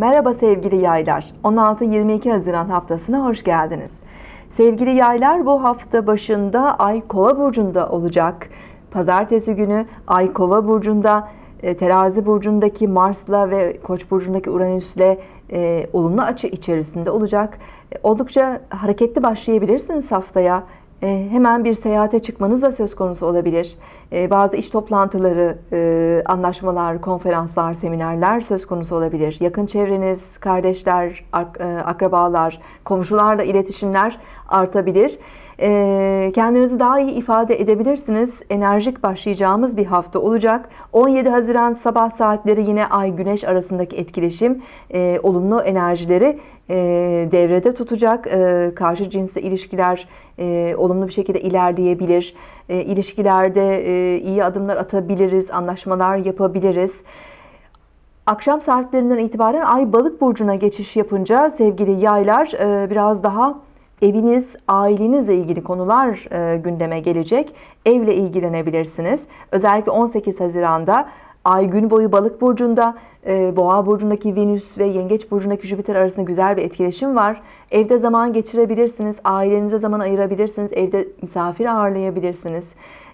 Merhaba sevgili yaylar. 16-22 Haziran haftasına hoş geldiniz. Sevgili yaylar bu hafta başında Ay Kova burcunda olacak. Pazartesi günü Ay Kova burcunda, e, Terazi burcundaki Mars'la ve Koç burcundaki Uranüs'le e, olumlu açı içerisinde olacak. E, oldukça hareketli başlayabilirsiniz haftaya. E, hemen bir seyahate çıkmanız da söz konusu olabilir. E, bazı iş toplantıları, e, anlaşmalar, konferanslar, seminerler söz konusu olabilir. Yakın çevreniz, kardeşler, ak- akrabalar, komşularla iletişimler artabilir. E, Kendinizi daha iyi ifade edebilirsiniz. Enerjik başlayacağımız bir hafta olacak. 17 Haziran sabah saatleri yine Ay Güneş arasındaki etkileşim e, olumlu enerjileri e, devrede tutacak. E, karşı cinsle ilişkiler e, olumlu bir şekilde ilerleyebilir. E, ilişkilerde e, iyi adımlar atabiliriz, anlaşmalar yapabiliriz. Akşam saatlerinden itibaren Ay Balık burcuna geçiş yapınca sevgili yaylar e, biraz daha eviniz, ailenizle ilgili konular e, gündeme gelecek. Evle ilgilenebilirsiniz. Özellikle 18 Haziran'da Ay gün boyu Balık burcunda, e, Boğa burcundaki Venüs ve Yengeç burcundaki Jüpiter arasında güzel bir etkileşim var. Evde zaman geçirebilirsiniz, ailenize zaman ayırabilirsiniz, evde misafir ağırlayabilirsiniz.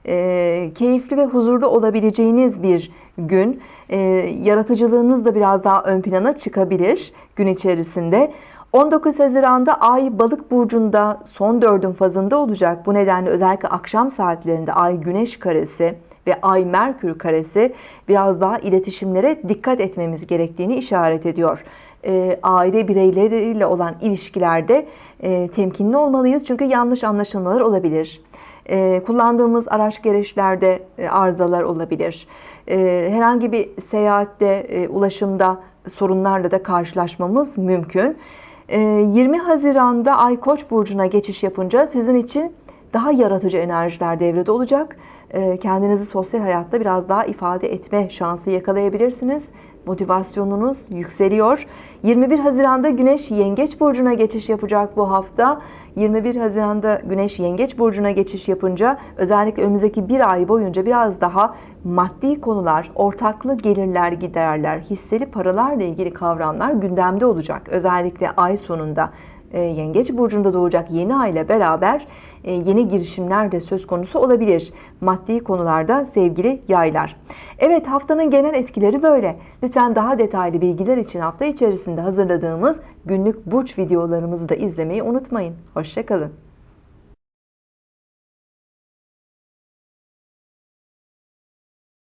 E, keyifli ve huzurlu olabileceğiniz bir gün. E, yaratıcılığınız da biraz daha ön plana çıkabilir gün içerisinde. 19 Haziran'da Ay Balık burcunda son dördün fazında olacak. Bu nedenle özellikle akşam saatlerinde Ay Güneş karesi ve Ay Merkür karesi biraz daha iletişimlere dikkat etmemiz gerektiğini işaret ediyor. E, aile bireyleriyle olan ilişkilerde e, temkinli olmalıyız çünkü yanlış anlaşılmalar olabilir. E, kullandığımız araç gereçlerde e, arızalar olabilir. E, herhangi bir seyahatte, e, ulaşımda sorunlarla da karşılaşmamız mümkün. E, 20 Haziran'da Ay Koç burcuna geçiş yapınca sizin için daha yaratıcı enerjiler devrede olacak. E, kendinizi sosyal hayatta biraz daha ifade etme şansı yakalayabilirsiniz. Motivasyonunuz yükseliyor. 21 Haziran'da Güneş Yengeç burcuna geçiş yapacak bu hafta. 21 Haziran'da Güneş Yengeç burcuna geçiş yapınca özellikle önümüzdeki bir ay boyunca biraz daha maddi konular, ortaklı gelirler, giderler, hisseli paralarla ilgili kavramlar gündemde olacak. Özellikle ay sonunda Yengeç burcunda doğacak yeni ay ile beraber e, yeni girişimler de söz konusu olabilir. Maddi konularda sevgili yaylar. Evet haftanın genel etkileri böyle. Lütfen daha detaylı bilgiler için hafta içerisinde hazırladığımız günlük burç videolarımızı da izlemeyi unutmayın. Hoşçakalın.